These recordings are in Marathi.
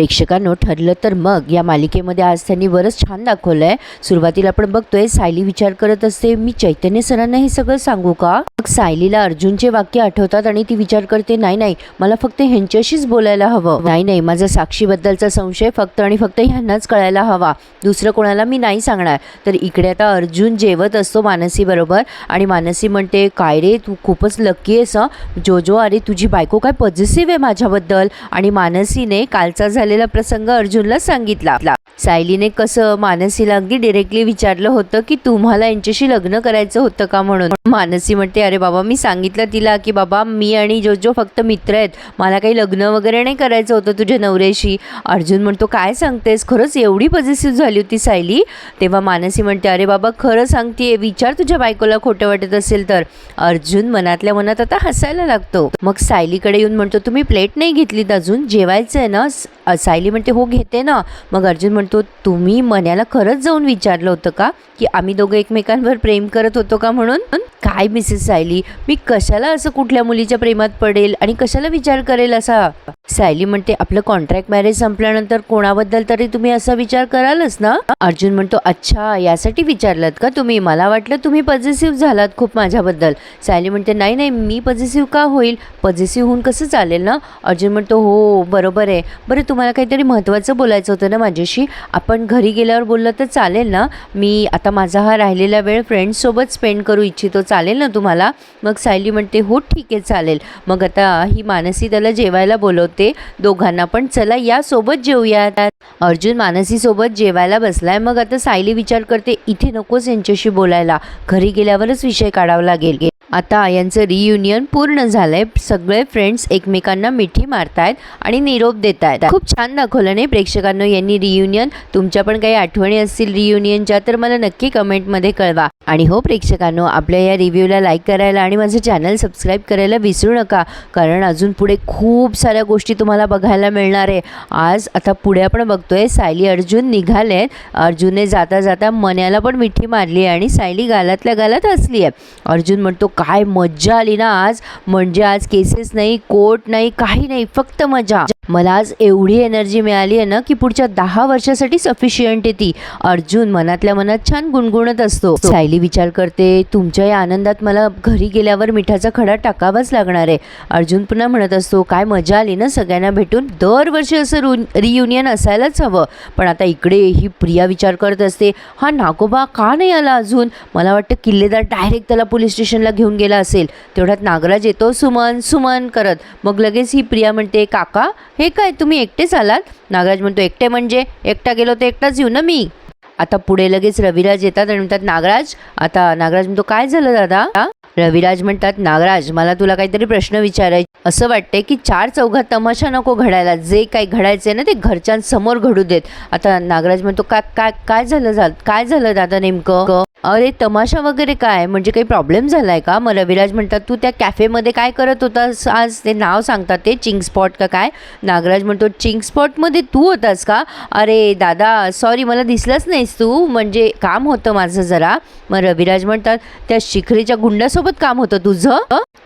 प्रेक्षकांनो ठरलं तर मग. या मालिकेमध्ये आज त्यांनी बरंच छान दाखवलं आहे सुरुवातीला आपण बघतोय सायली विचार करत असते मी चैतन्य सरांना हे सगळं सांगू का? मग सायलीला अर्जुनचे वाक्य आठवतात आणि ती विचार करते नाही नाही मला फक्त ह्यांच्याशीच बोलायला हवं. नाही नाही माझा साक्षीबद्दलचा संशय फक्त आणि फक्त ह्यांनाच कळायला हवा. दुसरं कोणाला मी नाही सांगणार. तर इकडे आता अर्जुन जेवत असतो मानसी बरोबर आणि मानसी म्हणते काय रे तू खूपच लक्की आहेस जो जो अरे तुझी बायको काय पॉझिटिव्ह आहे माझ्याबद्दल? आणि मानसीने कालचा झाला झालेला प्रसंग अर्जुनला सांगितला. सायलीने कसं मानसीला अगदी डिरेक्टली विचारलं होतं की तुम्हाला यांच्याशी लग्न करायचं होतं का म्हणून? मानसी म्हणते अरे बाबा मी सांगितलं तिला की बाबा मी आणि जो जो फक्त मित्र आहेत मला काही लग्न वगैरे नाही करायचं होतं तुझ्या नवऱ्याशी. अर्जुन म्हणतो काय सांगतेस? खरंच एवढी पॉझिटिव्ह झाली होती सायली? तेव्हा मानसी म्हणते अरे बाबा खरं सांगते विचार तुझ्या बायकोला खोटं वाटत असेल तर. अर्जुन मनातल्या मनात आता हसायला लागतो. मग सायलीकडे येऊन म्हणतो तुम्ही प्लेट नाही घेतलीत अजून? जेवायचं आहे ना सायली म्हणते हो घेते ना. मग अर्जुन म्हणतो तुम्ही मन्याला खरंच जाऊन विचारलं होतं का? की आम्ही दोघं एकमेकांवर प्रेम करत होतो का म्हणून? काय मिसेस सायली? मी कशाला असं कुठल्या मुलीच्या प्रेमात पडेल आणि कशाला विचार करेल असा? सायली म्हणते आपलं कॉन्ट्रॅक्ट मॅरेज संपल्यानंतर कोणाबद्दल तरी तुम्ही असा विचार करालच ना? अर्जुन म्हणतो अच्छा यासाठी विचारलात का तुम्ही? मला वाटलं तुम्ही पॉझिटिव्ह झालात खूप माझ्याबद्दल. सायली म्हणते नाही नाही मी पॉझिटिव्ह का होईल? पॉझिटिव्ह होऊन कसं चालेल ना? अर्जुन म्हणतो हो, हो बरोबर आहे. बरं तुम्हाला मला काहीतरी महत्त्वाचं बोलायचं होतं ना माझ्याशी. आपण घरी गेल्यावर बोललं तर चालेल ना? मी आता माझा हा राहिलेला वेळ फ्रेंड्ससोबत स्पेंड करू इच्छितो. चालेल ना तुम्हाला? मग सायली म्हणते हो ठीक आहे चालेल. मग आता ही मानसी त्याला जेवायला बोलवते. दोघांना पण चला या सोबत जेवूयात अर्जुन मानसीसोबत जेवायला बसलाय. मग आता सायली विचार करते इथे नकोच यांच्याशी बोलायला. घरी गेल्यावरच विषय काढावा लागेल. आता यांचं रियुनियन पूर्ण झालंय. सगळे फ्रेंड्स एकमेकांना मिठी मारतायत आणि निरोप देत आहेत खूप छान दाखवलं नाही प्रेक्षकांनो यांनी रियुनियन तुमच्या पण काही आठवणी असतील रियुनियनच्या तर मला नक्की कमेंटमध्ये कळवा. आणि हो प्रेक्षकांनो आपल्या या रिव्ह्यूला लाईक करायला आणि माझं चॅनल सबस्क्राईब करायला विसरू नका कारण अजून पुढे खूप साऱ्या गोष्टी तुम्हाला बघायला मिळणार आहे. आज आता पुढे आपण बघतोय सायली अर्जुन निघाले अर्जुनने जाता जाता मन्याला पण मिठी मारली आहे आणि सायली गालातल्या गालात असली आहे अर्जुन म्हणतो काय मज्जा आली ना आज. म्हणजे आज केसेस नाही कोर्ट नाही काही नाही फक्त मजा. मला आज एवढी एनर्जी मिळाली आहे ना की पुढच्या दहा वर्षासाठी सफिशियंट आहे ती. अर्जुन मनातल्या मनात छान गुणगुणत असतो. सायली विचार करते तुमच्या या आनंदात मला घरी गेल्यावर मिठाचा खडा टाकावाच लागणार आहे. अर्जुन पुन्हा म्हणत असतो काय मजा आली ना सगळ्यांना भेटून? दरवर्षी असं रू रियुनियन असायलाच हवं. पण आता इकडे ही प्रिया विचार करत असते हा नागोबा का नाही आला अजून? मला वाटतं किल्लेदार डायरेक्ट त्याला पोलीस स्टेशनला घेऊन गेला असेल. तेवढ्यात नागराज येतो सुमन सुमन करत. मग लगेच ही प्रिया म्हणते काका हे काय तुम्ही एकटेच आलात? नागराज म्हणतो एकटे म्हणजे? एकटा गेलो तर एकटाच येऊ ना मी? आता पुढे लगेच रविराज येतात आणि म्हणतात नागराज आता नागराज म्हणतो काय झालं दादा? रविराज म्हणतात नागराज मला तुला काहीतरी प्रश्न विचारायचे. असं वाटतंय की चार चौघात तमाशा नको घडायला. जे काही घडायचंय ना ते घरच्यांसमोर घडू देत. आता नागराज म्हणतो काय काय काय झालं झालं? काय झालं दादा नेमकं? अरे तमाशा वगैरे काय? म्हणजे काही प्रॉब्लेम झालाय का? मग रविराज म्हणतात तू त्या कॅफेमध्ये काय करत होतास आज? ते नाव सांगतात ते चिंग स्पॉट का काय? नागराज म्हणतो चिंग स्पॉटमध्ये तू होतास का? अरे दादा सॉरी मला दिसलंच नाहीस तू. म्हणजे काम होतं माझं जरा. मग रविराज म्हणतात त्या शिखरीच्या गुंडासोबत काम होतं तुझं?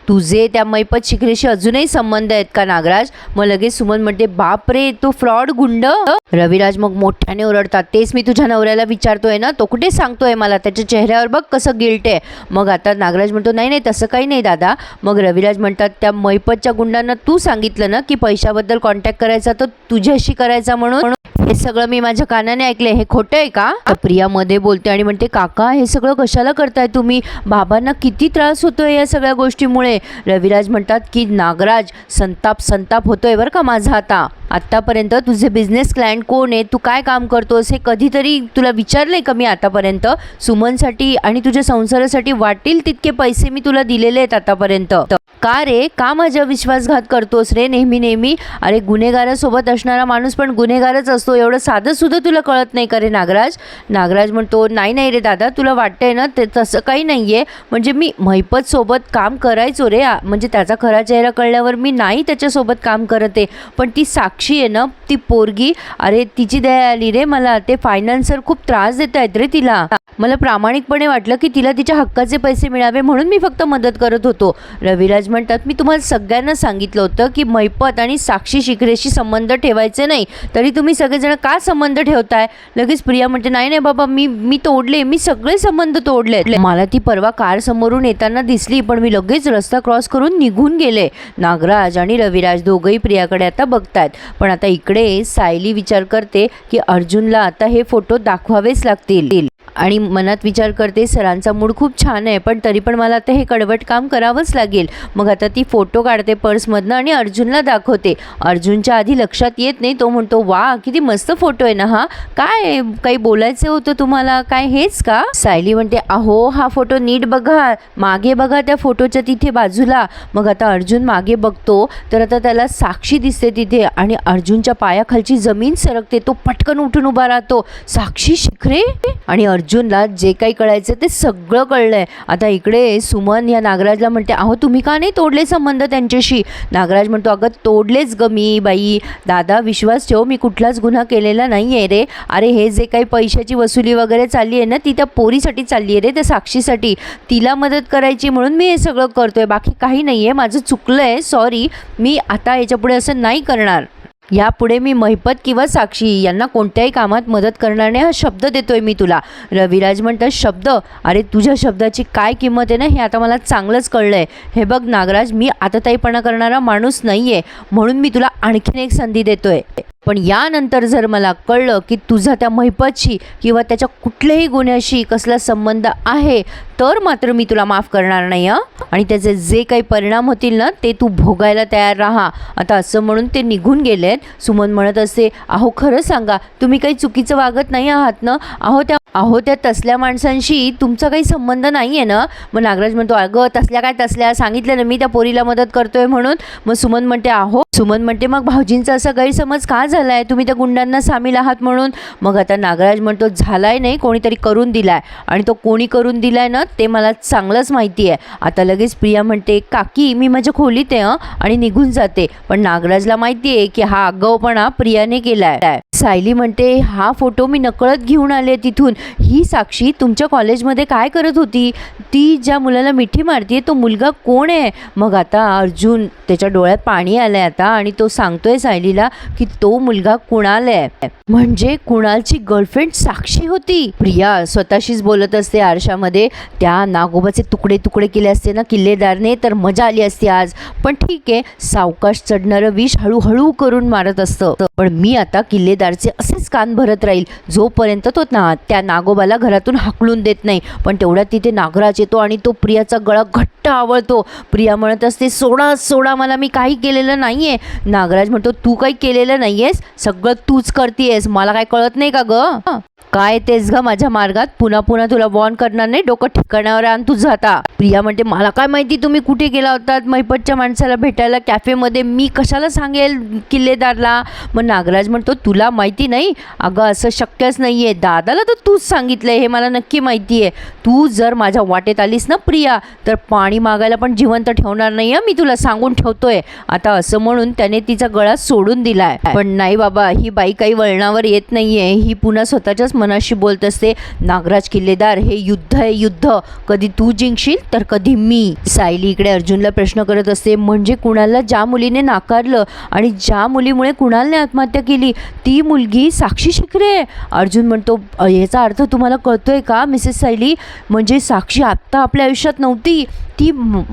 तुझे त्या मैपत शिखरेशी अजूनही संबंध आहेत का नागराज? मग लगेच सुमन म्हणते बाप रे तो फ्रॉड गुंड. रविराज मग मोठ्याने ओरडतात तेच मी तुझ्या नवऱ्याला विचारतोय ना? तो कुठे सांगतोय मला? त्याच्या चेहऱ्यावर बघ कसं गिल्ट आहे. मग आता नागराज म्हणतो नाही नाही तसं काही नाही दादा. मग रविराज म्हणतात त्या मैपतच्या गुंडांना तू सांगितलं ना की पैशाबद्दल कॉन्टॅक्ट करायचा तर तुझ्याशी करायचा म्हणून? हे सगळं मी माझ्या कानाने ऐकलं हे खोटं आहे का? तर प्रिया मध्ये बोलते आणि म्हणते काका हे सगळं कशाला करताय तुम्ही? बाबांना किती त्रास होतोय या सगळ्या गोष्टीमुळे. रविराज म्हणतात की नागराज संताप संताप होतोय बरं का माझा आता. आत्तापर्यंत तुझे बिझनेस क्लायंट कोण आहे? तू काय काम करतोस? हे कधीतरी तुला विचारलंय का मी आतापर्यंत? सुमनसाठी आणि तुझ्या संसारासाठी वाटेल तितके पैसे मी तुला दिलेले आहेत आतापर्यंत. का रे? का माझ्या विश्वासघात करतोस रे नेहमी नेहमी? अरे गुन्हेगारासोबत असणारा माणूस पण गुन्हेगारच असतो एवढं साधंसुद्धा तुला कळत नाही का रे नागराज? नागराज म्हणतो नाही नाही रे दादा तुला वाटतंय ना ते तसं काही नाही आहे म्हणजे मी मैपतसोबत काम करायचो रे म्हणजे त्याचा खरा चेहरा कळल्यावर मी नाही त्याच्यासोबत काम करत. आहे पण ती साक्षी आहे ना ती पोरगी अरे तिची दया आली रे मला. ते फायनान्सर खूप त्रास देत आहेत रे तिला. मला प्रामाणिकपणे वाटलं की तिला तिच्या हक्काचे पैसे मिळावे म्हणून मी फक्त मदत करत होतो. रविराज म्हणतात मी तुम्हाला सगळ्यांना सांगितलं होतं की मैपत आणि साक्षी शिकरेशी संबंध ठेवायचे नाही. तरी तुम्ही सगळेजण का संबंध ठेवताय? लगेच प्रिया म्हणते नाही नाही बाबा मी मी तोडले मी सगळे संबंध तोडले. मला ती परवा कार समोरून येताना दिसली पण मी लगेच रस्ता क्रॉस करून निघून गेले. नागराज आणि रविराज दोघंही प्रियाकडे आता बघतायत. पण आता इकडे सायली विचार करते की अर्जुनला आता हे फोटो दाखवावेच लागतील. आणि मनात विचार करते सरांचा मूड खूप छान आहे पण तरी पण मला आता हे कडवट काम करावंच लागेल. मग आता ती फोटो काढते पर्समधनं आणि अर्जुनला दाखवते. अर्जुनच्या आधी लक्षात येत नाही तो म्हणतो वा किती मस्त फोटो आहे ना हा. काय काही बोलायचं होतं तुम्हाला? काय हेच का? सायली म्हणते अहो हा फोटो नीट बघा. मागे बघा त्या फोटोच्या तिथे बाजूला. मग आता अर्जुन मागे बघतो तर आता त्याला साक्षी दिसते तिथे आणि अर्जुनच्या पायाखालची जमीन सरकते. तो पटकन उठून उभा राहतो. साक्षी शिखरे? आणि अर्जुन अर्जुनला जे काही कळायचं ते सगळं कळलं आहे आता इकडे सुमन या नागराजला म्हणते अहो तुम्ही का नाही तोडले संबंध त्यांच्याशी? नागराज म्हणतो अगं तोडलेच ग मी बाई. दादा विश्वास ठेव मी कुठलाच गुन्हा केलेला नाही आहे रे. अरे हे जे काही पैशाची वसुली वगैरे चालली आहे ना ती त्या पोरीसाठी चालली आहे रे त्या साक्षीसाठी. तिला मदत करायची म्हणून मी हे सगळं करतो आहे बाकी काही नाही आहे माझं चुकलं आहे सॉरी मी आता याच्यापुढे असं नाही करणार. यापुढे मी महिपत किंवा साक्षी यांना कोणत्याही कामात मदत करणार नाही हा शब्द देतोय मी तुला. रविराज म्हणतात शब्द? अरे तुझ्या शब्दाची काय किंमत आहे ना हे आता मला चांगलंच कळलं आहे हे बघ नागराज मी आतताईपणा करणारा माणूस नाही आहे म्हणून मी तुला आणखीन एक संधी देतोय. पण यानंतर जर मला कळलं की तुझा त्या महिपतशी किंवा त्याच्या कुठल्याही गुन्ह्याशी कसला संबंध आहे तर मात्र मी तुला माफ करणार नाही हं. आणि त्याचे जे काही परिणाम होतील ना ते तू भोगायला तयार राहा. आता असं म्हणून ते निघून गेलेत. सुमन म्हणत असते अहो खरं सांगा तुम्ही काही चुकीचं वागत नाही आहात ना? अहो त्या अहो त्या तसल्या माणसांशी तुमचा काही संबंध नाही आहे ना? मग नागराज म्हणतो अगं तसल्या काय तसल्या? सांगितलं ना मी त्या पोरीला मदत करतोय म्हणून. मग सुमन म्हणते अहो. सुमन म्हणते मग भाऊजींचा असा गैरसमज का झालाय. तुम्ही त्या गुंडांना सामील आहात म्हणून. मग आता नागराज म्हणतो झालाय नाही कोणीतरी करून दिलाय. आणि तो कोणी करून दिलाय ना ते मला चांगलंच माहिती आहे. आता लगेच प्रिया म्हणते काकी मी माझ्या खोलीत आहे आणि निघून जाते. पण नागराजला माहिती आहे की हा आगाऊपणा प्रियाने केला आहे सायली म्हणते हा फोटो मी नकळत घेऊन आले तिथून. ही साक्षी तुमच्या कॉलेजमध्ये काय करत होती? ती ज्या मुलाला मिठी मारतीये तो मुलगा कोण आहे? मग आता अर्जुन त्याच्या डोळ्यात पाणी आलं आहे आता आणि तो सांगतोय सायलीला की तो मुलगा कुणाल आहे म्हणजे कुणालची गर्लफ्रेंड साक्षी होती? प्रिया स्वतःशीच बोलत असते आरशामध्ये. त्या नागोबाचे तुकडे तुकडे केले असते ना किल्लेदारने तर मजा आली असती आज. पण ठीक आहे सावकाश चढणारं विष हळूहळू करून मारत असतं. पण मी आता किल्लेदार शेजारचे असेच कान भरत राहील. जोपर्यंत तो ना त्या नागोबाला घरातून हाकलून देत नाही. पण तेवढ्यात तिथे नागराज येतो आणि तो प्रियाचा गळा घट्ट आवळतो. प्रिया म्हणत असते सोडा सोडा मला मी काही केलेलं नाही आहे नागराज म्हणतो तू काही केलेलं नाही आहेस सगळं तूच करतेयस. मला काय कळत नाही का ग? काय तेच ग माझ्या मार्गात? पुन्हा पुन्हा तुला वॉर्न करणार नाही? डोकं ठिकाणावर आण तू जाता. प्रिया म्हणते मला काय माहिती तुम्ही कुठे गेला होतात? मैपतच्या माणसाला भेटायला कॅफेमध्ये मी कशाला सांगेल किल्लेदारला? मग नागराज म्हणतो तुला माहिती नाही? अगं असं शक्यच नाही आहे दादाला तर तूच सांगितलं आहे हे मला नक्की माहिती आहे तू जर माझ्या वाटेत आलीस ना प्रिया तर पाणी मागायला पण जिवंत ठेवणार नाही आहे मी तुला सांगून ठेवतोय. आता असं म्हणून त्याने तिचा गळा सोडून दिलाय. पण नाही बाबा ही बाई काही वळणावर येत नाही आहे ही पुन्हा स्वतःच्याच मनाशी बोलत असते. नागराज किल्लेदार हे युद्ध आहे युद्ध. कधी तू जिंकशील तर कधी मी. सायली इकडे अर्जुनला प्रश्न करत असते म्हणजे कुणाला ज्या मुलीने नाकारलं आणि ज्या मुलीमुळे कुणालने आत्महत्या केली ती मुलगी साक्षी शिखरे. अर्जुन म्हणतो याचा अर्थ तुम्हाला कळतोय का मिसेस सायली? म्हणजे साक्षी आत्ता आपल्या आयुष्यात नव्हती. ती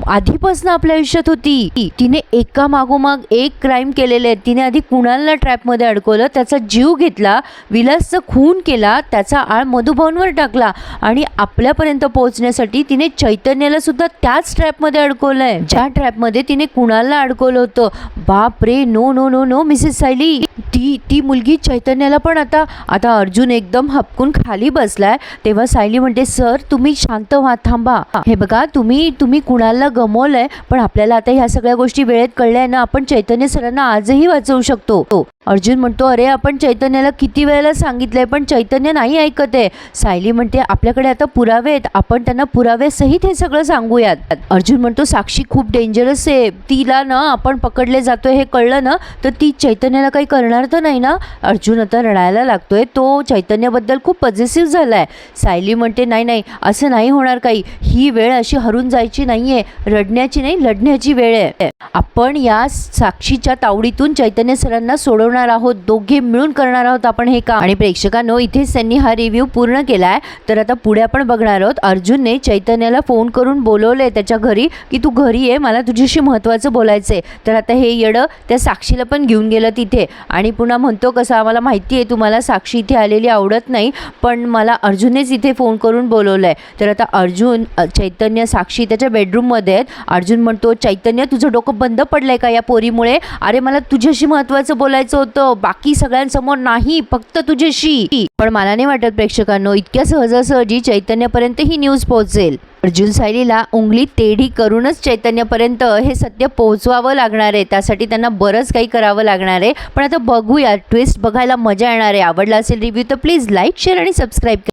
आधीपासून आपल्या आयुष्यात होती. तिने एका मागोमाग एक क्राईम केलेले आहेत तिने आधी कुणालला ट्रॅपमध्ये अडकवलं त्याचा जीव घेतला विलासचा खून केला त्याचा आळ मधुभवनवर टाकला आणि आपल्यापर्यंत पोहोचण्यासाठी तिने चैतन्याला सुद्धा त्याच ट्रॅपमध्ये अडकवलं आहे. ज्या ट्रॅपमध्ये तिने कुणालला अडकवलं होतं? बाप रे no no no no Mrs Sayali. ती ती मुलगी चैतन्याला पण आता आता अर्जुन एकदम हपकून खाली बसलाय. तेव्हा सायली म्हणते सर तुम्ही शांत व्हा थांबा. हे बघा तुम्ही तुम्ही कुणाला गमवलंय पण आपल्याला आता ह्या सगळ्या गोष्टी वेळेत कळल्या ना आपण चैतन्य सरांना आजही वाचवू शकतो. अर्जुन म्हणतो अरे आपण चैतन्याला किती वेळेला सांगितलंय पण चैतन्य नाही ऐकत आहे. सायली म्हणते आपल्याकडे आता पुरावे आहेत आपण त्यांना पुराव्यासहित हे सगळं सांगूयात. अर्जुन म्हणतो साक्षी खूप डेंजरस आहे. तिला ना आपण पकडले जातोय हे कळलं ना तर ती चैतन्याला काही करणार तर नाही ना? अर्जुन आता रडायला लागतोय. तो चैतन्याबद्दल खूप पॉझिटिव्ह झालाय. सायली म्हणते नाही नाही असं नाही होणार काही. ही वेळ अशी हरून जायची नाहीये. रडण्याची नाही लढण्याची वेळ आहे. आपण या साक्षीच्या तावडीतून चैतन्य सरांना सोडवणार आहोत. दोघे मिळून करणार आहोत आपण हे काम. आणि प्रेक्षकांनो इथेच त्यांनी हा रिव्ह्यू पूर्ण केलाय. तर आता पुढे आपण बघणार आहोत. अर्जुनने चैतन्याला फोन करून बोलवलंय त्याच्या घरी की तू घरी ये मला तुझ्याशी महत्त्वाचं बोलायचंय. तर आता हे येडं त्या साक्षीला पण घेऊन गेलं तिथे. आणि पुन्हा म्हणतो कसा आम्हाला माहिती आहे तुम्हाला साक्षी इथे आलेली आवडत नाही पण मला अर्जुननेच इथे फोन करून बोलवलं आहे तर आता अर्जुन चैतन्य साक्षी त्याच्या बेडरूममध्ये आहेत. अर्जुन म्हणतो चैतन्य तुझं डोकं बंद पडलंय का या पोरीमुळे? अरे मला तुझ्याशी महत्त्वाचं बोलायचं होतं. बाकी सगळ्यांसमोर नाही फक्त तुझ्याशी. पण मला नाही वाटत प्रेक्षकांनो इतक्या सहजासहजी चैतन्यापर्यंत ही न्यूज पोहोचेल. अर्जुन सायलीला उंगली तेढी करूनच चैतन्यापर्यंत हे सत्य पोहोचवावं लागणार आहे. त्यासाठी त्यांना बरंच काही करावं लागणार आहे. पण आता बघूया ट्विस्ट बघायला मजा येणार आहे. आवडला असेल रिव्ह्यू तर प्लीज लाईक शेअर आणि सबस्क्राईब